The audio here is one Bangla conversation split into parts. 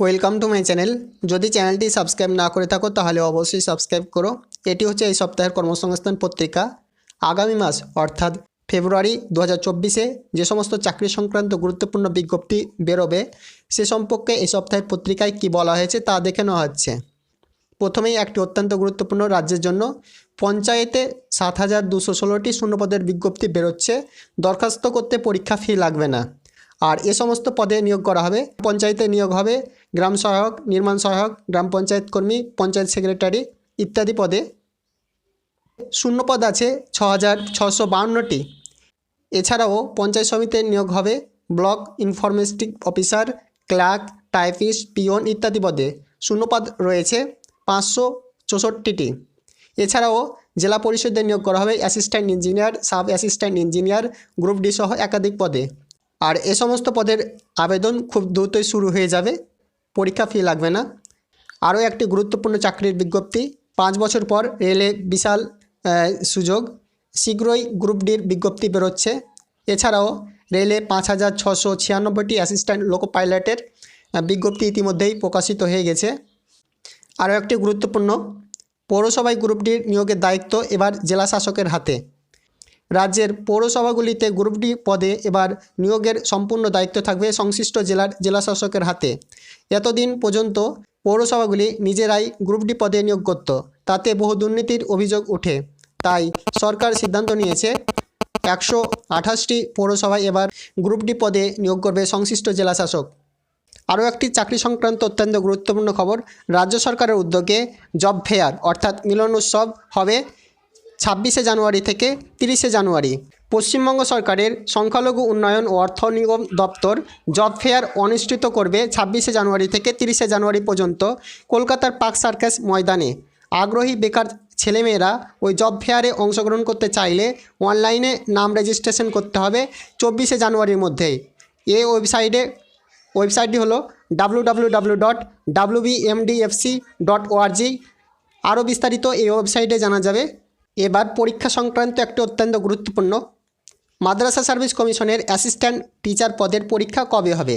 ওয়েলকাম টু মাই চ্যানেল যদি চ্যানেলটি সাবস্ক্রাইব না করে থাকো, তাহলে অবশ্যই সাবস্ক্রাইব করো। এটি হচ্ছে এই সপ্তাহের কর্মসংস্থান পত্রিকা। আগামী মাস, অর্থাৎ ফেব্রুয়ারি দু হাজার যে সমস্ত চাকরি সংক্রান্ত গুরুত্বপূর্ণ বিজ্ঞপ্তি বেরোবে, সে সম্পর্কে এই সপ্তাহের পত্রিকায় কি বলা হয়েছে তা দেখে নেওয়া হচ্ছে। প্রথমেই একটি অত্যন্ত গুরুত্বপূর্ণ রাজ্যের জন্য পঞ্চায়েতে সাত হাজার দুশো ষোলোটি শূন্যপদের বিজ্ঞপ্তি বেরোচ্ছে। দরখাস্ত করতে পরীক্ষা ফি লাগবে না। আর এ সমস্ত পদে নিয়োগ করা হবে। পঞ্চায়েতে নিয়োগ হবে গ্রাম সহায়ক, নির্মাণ সহায়ক, গ্রাম পঞ্চায়েত কর্মী, পঞ্চায়েত সেক্রেটারি ইত্যাদি পদে শূন্যপদ আছে ছ হাজার ছশো বাউন্নটি এছাড়াও পঞ্চায়েত সমিতিতে নিয়োগ হবে block informatics officer, clerk, typist, peon ইত্যাদি পদে। শূন্যপদ রয়েছে পাঁচশো চৌষট্টিটি। এছাড়াও জেলা পরিষদে নিয়োগ করা হবে assistant engineer, sub assistant engineer, group D সহ একাধিক পদে। আর এ সমস্ত পদের আবেদন খুব দ্রুতই শুরু হয়ে যাবে। পরীক্ষা ফি লাগবে না। আরও একটি গুরুত্বপূর্ণ চাকরির বিজ্ঞপ্তি, পাঁচ বছর পর রেলে বিশাল সুযোগ, শীঘ্রই গ্রুপ ডির বিজ্ঞপ্তি বেরোচ্ছে। এছাড়াও রেলে পাঁচ হাজার ছশো ছিয়ানব্বইটি অ্যাসিস্ট্যান্ট লোকো পাইলটের বিজ্ঞপ্তি ইতিমধ্যেই প্রকাশিত হয়ে গেছে। আরও একটি গুরুত্বপূর্ণ, পৌরসভায় গ্রুপ ডির নিয়োগের দায়িত্ব এবার জেলা শাসকের হাতে। রাজ্যের পৌরসভাগুলিতে গ্রুপ ডি পদে এবার নিয়োগের সম্পূর্ণ দায়িত্ব থাকবে সংশ্লিষ্ট জেলার জেলাশাসকের হাতে। এতদিন পর্যন্ত পৌরসভাগুলি নিজেরাই গ্রুপ ডি পদে নিয়োগ করত তাতে বহু দুর্নীতির অভিযোগ ওঠে। তাই সরকার সিদ্ধান্ত নিয়েছে একশো আঠাশটি পৌরসভায় এবার গ্রুপ ডি পদে নিয়োগ করবে সংশ্লিষ্ট জেলাশাসক। আরও একটি চাকরি সংক্রান্ত অত্যন্ত গুরুত্বপূর্ণ খবর, রাজ্য সরকারের উদ্যোগে জব ফেয়ার অর্থাৎ মিলন উৎসব হবে ছাব্বিশে জানুয়ারি থেকে তিরিশে জানুয়ারি। পশ্চিমবঙ্গ সরকারের সংখ্যালঘু উন্নয়ন ও অর্থ নিগম দপ্তর জব ফেয়ার অনুষ্ঠিত করবে ছাব্বিশে জানুয়ারি থেকে তিরিশে জানুয়ারি পর্যন্ত কলকাতার পার্ক সার্কাস ময়দানে। আগ্রহী বেকার ছেলেমেয়েরা ওই জব ফেয়ারে অংশগ্রহণ করতে চাইলে অনলাইনে নাম রেজিস্ট্রেশন করতে হবে চব্বিশে জানুয়ারির মধ্যেই এ ওয়েবসাইটে, ওয়েবসাইটটি হলো ডাব্লু ডট আরও বিস্তারিত এই ওয়েবসাইটে জানা যাবে। এবার পরীক্ষা সংক্রান্ত একটি অত্যন্ত গুরুত্বপূর্ণ মাদ্রাসা সার্ভিস কমিশনের অ্যাসিস্ট্যান্ট টিচার পদের পরীক্ষা কবে হবে?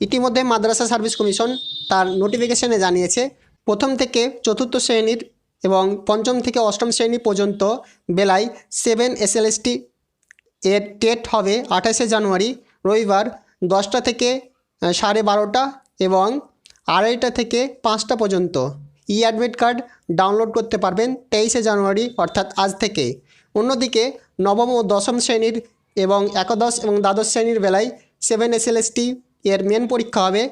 ইতিমধ্যে মাদ্রাসা সার্ভিস কমিশন তার নোটিফিকেশনে জানিয়েছে, প্রথম থেকে চতুর্থ শ্রেণির এবং পঞ্চম থেকে অষ্টম শ্রেণি পর্যন্ত বেলায় সেভেন এসএলএসটি এর টেট হবে আঠাশে জানুয়ারি, রবিবার দশটা থেকে সাড়ে বারোটা এবং আড়াইটা থেকে পাঁচটা পর্যন্ত। ই অ্যাডমিট কার্ড ডাউনলোড করতে পারবেন তেইশে জানুয়ারি, অর্থাৎ আজ থেকে। অন্যদিকে নবম ও দশম শ্রেণির এবং একাদশ এবং দ্বাদশ শ্রেণির বেলায় সেভেন এসএলএসটি এর মেন পরীক্ষা হবে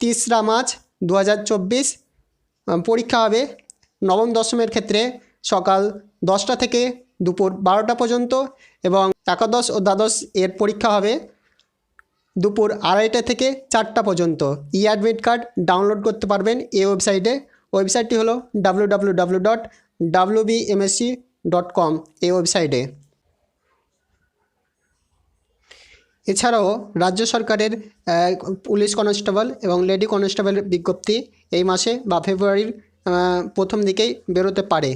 তিসরা মার্চ দু হাজার চব্বিশ পরীক্ষা হবে নবম দশমের ক্ষেত্রে সকাল দশটা থেকে দুপুর বারোটা পর্যন্ত এবং একাদশ ও দ্বাদশ এর পরীক্ষা হবে দুপুর আড়াইটা থেকে চারটা পর্যন্ত। ই অ্যাডমিট কার্ড ডাউনলোড করতে পারবেন এই ওয়েবসাইটে ওয়েবসাইটটি হলো ডাব্লু ডট ডট কম এই ওয়েবসাইটে। এছাড়াও রাজ্য সরকারের পুলিশ কনস্টেবল এবং লেডি কনস্টেবলের বিজ্ঞপ্তি এই মাসে বা ফেব্রুয়ারির প্রথম দিকেই বেরোতে পারে।